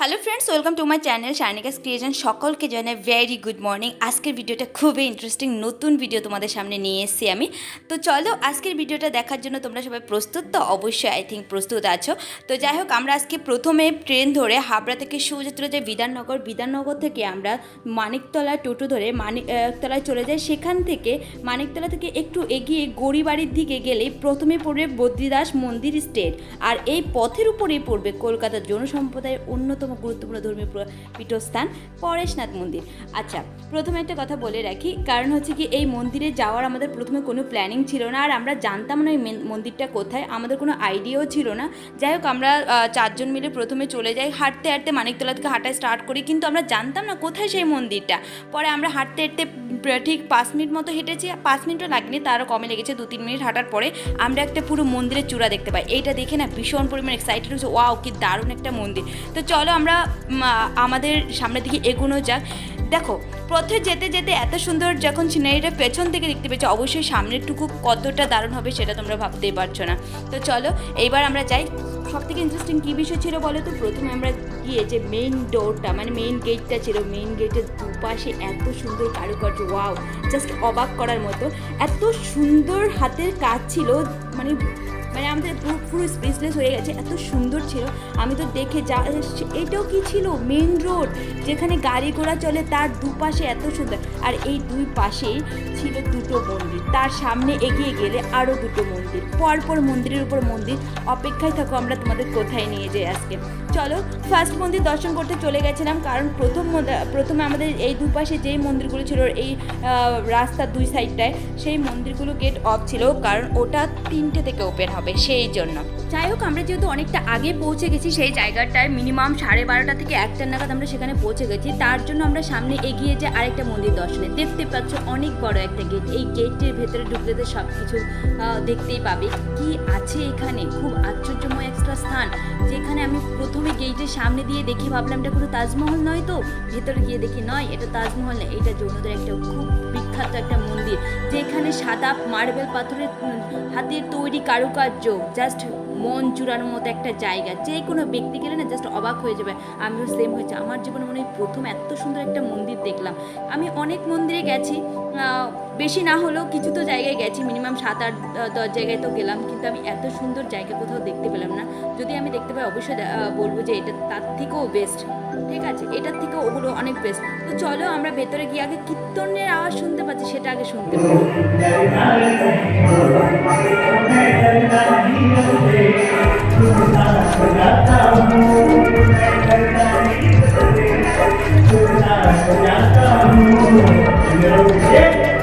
Hello friends welcome to my channel Sharnikas creation সকলকে জানাই very good morning আজকের ভিডিওটা খুবই ইন্টারেস্টিং নতুন ভিডিও তোমাদের সামনে নিয়ে এসেছি আমি। তো চলো আজকের ভিডিওটা দেখার জন্য তোমরা সবাই প্রস্তুত? তো অবশ্যই আই থিঙ্ক প্রস্তুত আছো। তো যাই হোক, আমরা আজকে প্রথমে ট্রেন ধরে হাবড়া থেকে সোজা যাই বিধাননগর বিধাননগর থেকে আমরা মানিকতলা টোটো ধরে মানিকতলায় চলে যাই। সেখান থেকে মানিকতলা থেকে একটু এগিয়ে গড়িবাড়ির দিকে গেলেই প্রথমে পড়বে বদ্রীদাস মন্দির স্টেট। আর এই পথের উপরেই পড়বে কলকাতার জনসম্প্রদায়ের অন্যতম গুরুত্বপূর্ণ ধর্মীয় পীঠস্থান পরেশনাথ মন্দির। আচ্ছা প্রথমে একটা কথা বলে রাখি, কারণ হচ্ছে কি এই মন্দিরে যাওয়ার আমাদের প্রথমে কোনো প্ল্যানিং ছিল না, আর আমরা জানতাম না এই মন্দিরটা কোথায়, আমাদের কোনো আইডিয়াও ছিল না। যাই হোক, আমরা চারজন মিলে প্রথমে চলে যাই, হাঁটতে হাঁটতে মানিকতলা থেকে হাঁটা স্টার্ট করি, কিন্তু আমরা জানতাম না কোথায় সেই মন্দিরটা। পরে আমরা হাঁটতে হাঁটতে ঠিক পাঁচ মিনিট মতো হেঁটেছি, পাঁচ মিনিটও লাগেনি, তারও কমে লেগেছে দু তিন মিনিট হাঁটার পরে আমরা একটা পুরো মন্দিরের চূড়া দেখতে পাই। এইটা দেখে না ভীষণ পরিমাণ এক্সাইটেড হচ্ছে ওয়াও কি দারুণ একটা মন্দির। তো চলো আমরা আমাদের সামনের দিকে এগোনো যাক। দেখো, পথে যেতে যেতে এত সুন্দর যখন সিনারিটা পেছন থেকে দেখতে পেয়েছ, অবশ্যই সামনেরটুকু কতটা দারুণ হবে সেটা তোমরা ভাবতেই পারছ না। তো চলো, এইবার আমরা যাই সব থেকে ইন্টারেস্টিং কী বিষয় ছিল বলো তো প্রথমে আমরা গিয়ে যে মেইন ডোরটা মানে মেইন গেটটা ছিল মেইন গেটের দুপাশে এত সুন্দর কারুকার্য ওয়াও জাস্ট অবাক করার মতো। এত সুন্দর হাতের কাজ ছিল মানে মানে আমাদের পুরো পুরো স্পেসলেস হয়ে গেছে, এত সুন্দর ছিল। আমি তো দেখে যা, এটাও কি ছিল? মেন রোড যেখানে গাড়ি ঘোড়া চলে, তার দুপাশে এত সুন্দর। আর এই দুই পাশেই ছিল দুটো মন্দির। তার সামনে এগিয়ে গেলে আরও দুটো মন্দির। পরপর মন্দিরের উপর মন্দির। অপেক্ষায় থাকো, আমরা তোমাদের কোথায় নিয়ে যাই আজকে। চলো ফার্স্ট মন্দির দর্শন করতে চলে গেছিলাম, কারণ প্রথম প্রথমে আমাদের এই দুপাশে যেই মন্দিরগুলো ছিল এই রাস্তার দুই সাইডটায় সেই মন্দিরগুলো গেট অফ ছিল, কারণ ওটা তিনটে থেকে ওপেন হবে, সেই জন্য। যাই হোক, আমরা যেহেতু অনেকটা আগে পৌঁছে গেছি, সেই জায়গাটায় মিনিমাম সাড়ে বারোটা থেকে একটা নাগাদ আমরা সেখানে পৌঁছে গেছি। তার জন্য আমরা সামনে এগিয়ে যে আরেকটা মন্দির দর্শনে। দেখতে পাচ্ছ, অনেক বড় একটা গেট এই গেটের ভেতরে ঢুকলে তো সব কিছু দেখতেই পাবে। কি আছে এখানে? খুব আশ্চর্যময় একটা স্থান, যেখানে আমি প্রথমে গেটের সামনে দিয়ে দেখে ভাবলাম এটা কোনো তাজমহল নয় তো, ভেতরে গিয়ে দেখি নয়, এটা তাজমহল না, এটা জৈনদের একটা খুব বিখ্যাত একটা মন্দির, যেখানে সাদা মার্বেল পাথরের হাতের তৈরি কারুকার্য জাস্ট মন চুরানোর মতো একটা জায়গা, যে কোনো ব্যক্তি গেলে না জাস্ট অবাক হয়ে যাবে, আমিও সেম হয়েছে, আমার জীবনে মনে হয় প্রথম এত সুন্দর একটা মন্দির দেখলাম, আমি অনেক মন্দিরে গেছি বেশি না হলেও কিছু তো জায়গায় গেছি মিনিমাম সাত আট দশ জায়গায় তো গেলাম, কিন্তু আমি এত সুন্দর জায়গা কোথাও দেখতে পেলাম না। যদি আমি দেখতে পাই, অবশ্যই বলব যে এটা তার থেকেও বেস্ট ঠিক আছে? এটার থেকে ওগুলো অনেক বেস্ট তো চলো আমরা ভেতরে গিয়ে আগে কীর্তনের আওয়াজ শুনতে পাচ্ছি, সেটা আগে শুনতে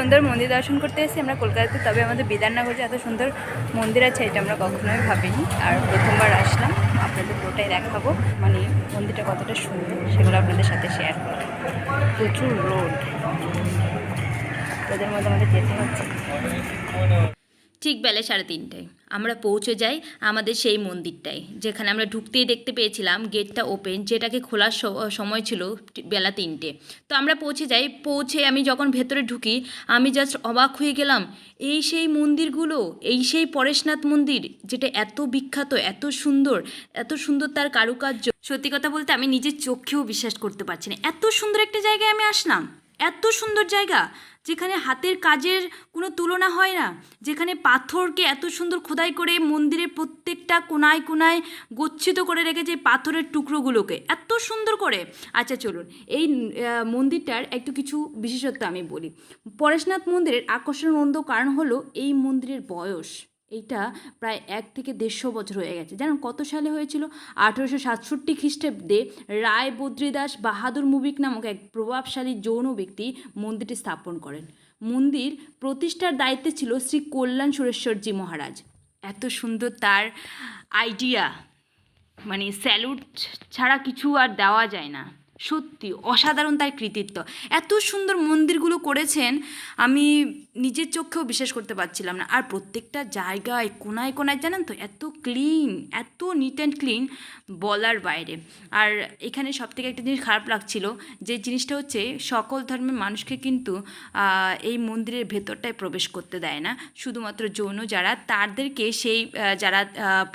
সুন্দর মন্দির দর্শন করতে এসেছি, আমরা কলকাতাতে, তবে আমাদের বিধাননগর যে এত সুন্দর মন্দির আছে, এটা আমরা কখনোই ভাবিনি। আর প্রথমবার আসলাম, আপনাদের পুরোটাই দেখাবো। মানে মন্দিরটা কতটা সুন্দর, সেগুলো আপনাদের সাথে শেয়ার করব। প্রচুর রোড রোদের মধ্যে আমাদের যেতে হচ্ছে। ঠিক বেলা সাড়ে তিনটায়। আমরা পৌঁছে যাই আমাদের সেই মন্দিরটায়। যেখানে আমরা ঢুকতেই দেখতে পেয়েছিলাম গেটটা ওপেন, যেটাকে খোলার সময় ছিল বেলা তিনটে। তো আমরা পৌঁছে যাই, পৌঁছে আমি যখন ভেতরে ঢুকি, আমি জাস্ট অবাক হয়ে গেলাম, এই সেই মন্দিরগুলো, এই সেই পরেশনাথ মন্দির, যেটা এত বিখ্যাত, এত সুন্দর এত সুন্দর তার কারুকার্য। সত্যি কথা বলতে আমি নিজের চোখেও বিশ্বাস করতে পারছি না। এত সুন্দর একটা জায়গায় আমি আসলাম, এত সুন্দর জায়গা। যেখানে হাতের কাজের কোনো তুলনা হয় না, যেখানে পাথরকে এত সুন্দর খোদাই করে মন্দিরের প্রত্যেকটা কোনায় কোনায় গচ্ছিত করে রেখেছে পাথরের টুকরোগুলোকে। এত সুন্দর করে। আচ্ছা চলুন। এই মন্দিরটার একটু কিছু বিশেষত্ব আমি বলি। পরেশনাথ মন্দিরের আকর্ষণ কারণ হলো এই মন্দিরের বয়স। এইটা প্রায় এক থেকে দেড়শো বছর হয়ে গেছে। জানেন কত সালে হয়েছিল? আঠেরোশো সাতষট্টি খ্রিস্টাব্দে রায় বদ্রীদাস বাহাদুর মুবিক নামক এক প্রভাবশালী যৌন ব্যক্তি মন্দিরটি স্থাপন করেন। মন্দির প্রতিষ্ঠার দায়িত্বে ছিল শ্রী কল্যাণ সুরেশ্বরজি মহারাজ। এত সুন্দর তার আইডিয়া মানে স্যালুট ছাড়া কিছু আর দেওয়া যায় না। সত্যি, অসাধারণ তার কৃতিত্ব। এত সুন্দর মন্দিরগুলো করেছেন, আমি নিজের চোখেও বিশ্বাস করতে পারছিলাম না। আর প্রত্যেকটা জায়গায়, কোনায় কোনায়, জানেন তো, এত ক্লিন এত নিট অ্যান্ড ক্লিন বলার বাইরে। আর এখানে সব থেকে একটা জিনিস খারাপ লাগছিল, যে জিনিসটা হচ্ছে, সকল ধর্মের মানুষকে কিন্তু এই মন্দিরের ভেতরটায় প্রবেশ করতে দেয় না। শুধুমাত্র যৌন যারা, তাদেরকে সেই যারা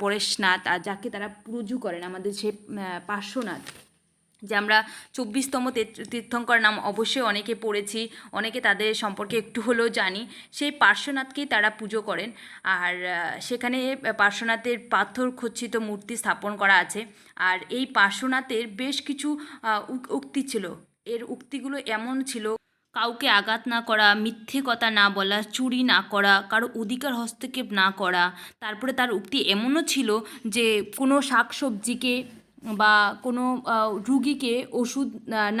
পরেশনাথ, আর যাকে তারা পুজো করেন, আমাদের সে পার্শ্বনাথ। যে আমরা চব্বিশতম তীর্থ- তীর্থঙ্কর নাম অবশ্যই অনেকে পড়েছি, অনেকে তাদের সম্পর্কে একটু হলেও জানি। সেই পার্শ্বনাথকেই তারা পুজো করেন। আর সেখানে পার্শ্বনাথের পাথর খচ্ছিত মূর্তি স্থাপন করা আছে। আর এই পার্শ্বনাথের বেশ কিছু উক্তি ছিল। এর উক্তিগুলো এমন ছিল, কাউকে আঘাত না করা, মিথ্যে কথা না বলা, চুরি না করা, কারও অধিকার হস্তক্ষেপ না করা। তারপরে তার উক্তি এমনও ছিল যে কোনো শাকসবজিকে বা কোনো রুগীকে ওষুধ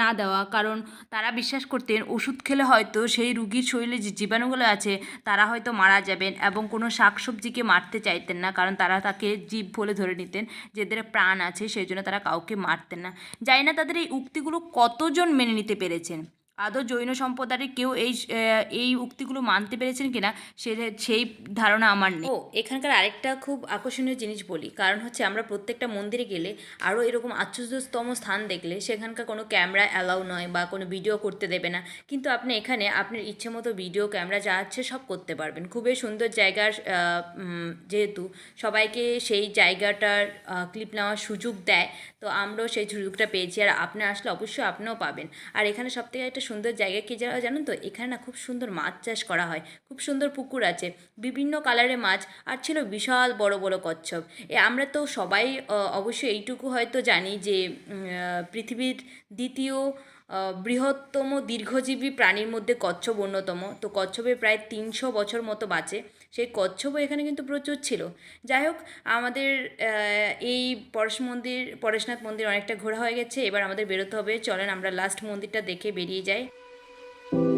না দেওয়া, কারণ তারা বিশ্বাস করতেন ওষুধ খেলে হয়তো সেই রুগীর শরীরে যে জীবাণুগুলো আছে, তারা হয়তো মারা যাবেন এবং কোনো শাক সবজিকে মারতে চাইতেন না, কারণ তারা তাকে জীব বলে ধরে নিতেন যেদের প্রাণ আছে, সেই জন্য তারা কাউকে মারতেন না। যাই না তাদের এই উক্তিগুলো কতজন মেনে নিতে পেরেছেন। আদৌ জৈন সম্প্রদায়ের কেউ এই এই উক্তিগুলো মানতে পেরেছেন কিনা সে সেই ধারণা আমার নেই। ও, এখানকার আরেকটা খুব আকর্ষণীয় জিনিস বলি, কারণ হচ্ছে আমরা প্রত্যেকটা মন্দিরে গেলে আরও এরকম আশ্চর্যতম স্থান দেখলে সেখানকার কোনো ক্যামেরা অ্যালাউ নয় বা কোনো ভিডিও করতে দেবে না। কিন্তু আপনি এখানে আপনার ইচ্ছে মতো ভিডিও, ক্যামেরা, যা আছে সব করতে পারবেন। খুবই সুন্দর জায়গার যেহেতু সবাইকে সেই জায়গাটার ক্লিপ নেওয়ার সুযোগ দেয় তো আমরাও সেই সুযোগটা পেয়েছি। আর আপনি আসলে অবশ্যই আপনিও পাবেন। আর এখানে সব থেকে একটা সুন্দর জায়গা কি যা- জানেন তো? এখানে না খুব সুন্দর মাছ চাষ করা হয়। খুব সুন্দর পুকুর আছে। বিভিন্ন কালারের মাছ। আর ছিল বিশাল বড় বড় কচ্ছপ। এ আমরা তো সবাই অবশ্যই এইটুকু হয়তো জানি যে পৃথিবীর দ্বিতীয় বৃহত্তম দীর্ঘজীবী প্রাণীর মধ্যে কচ্ছপ অন্যতম। তো কচ্ছপে প্রায় তিনশো বছর মতো বাঁচে। সেই কচ্ছপও এখানে কিন্তু প্রচুর ছিল। যাই হোক, আমাদের এই পরশ মন্দির, পরেশনাথ মন্দির অনেকটা ঘোরা হয়ে গেছে। এবার আমাদের বেরোতে হবে। চলেন, আমরা লাস্ট মন্দিরটা দেখে বেরিয়ে যাই। আর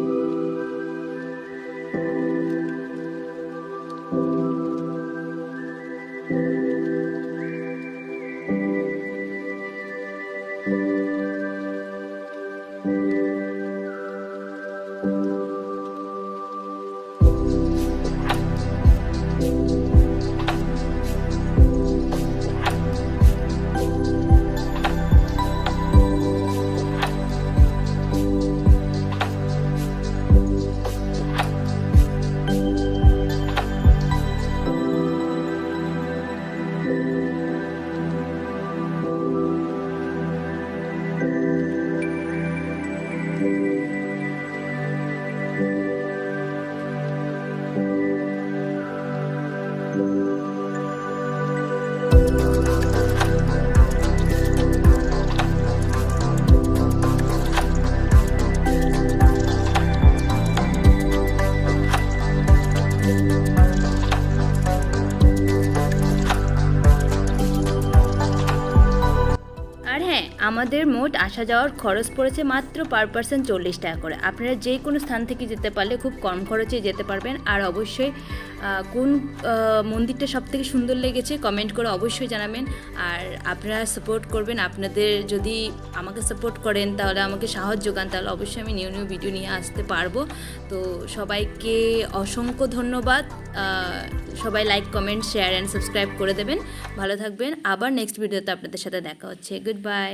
হ্যাঁ আমাদের মোট আসা যাওয়ার খরচ পড়েছে মাত্র পার পার্সন চল্লিশ টাকা করে। আপনারা যে কোনো স্থান থেকে যেতে পারলে খুব কম খরচে যেতে পারবেন। আর অবশ্যই কোন মন্দিরটা সব থেকে সুন্দর লেগেছে কমেন্ট করে অবশ্যই জানাবেন। আর আপনারা সাপোর্ট করবেন, আপনাদের যদি আমাকে সাপোর্ট করেন, তাহলে আমাকে সাহস যোগান, তাহলে অবশ্যই আমি নিউ নিউ ভিডিও নিয়ে আসতে পারব। তো সবাইকে অসংখ্য ধন্যবাদ। সবাই like, comment, share and subscribe করে দেবেন। ভালো থাকবেন। আবার নেক্সট ভিডিওতে আপনাদের সাথে দেখা হচ্ছে। Good bye.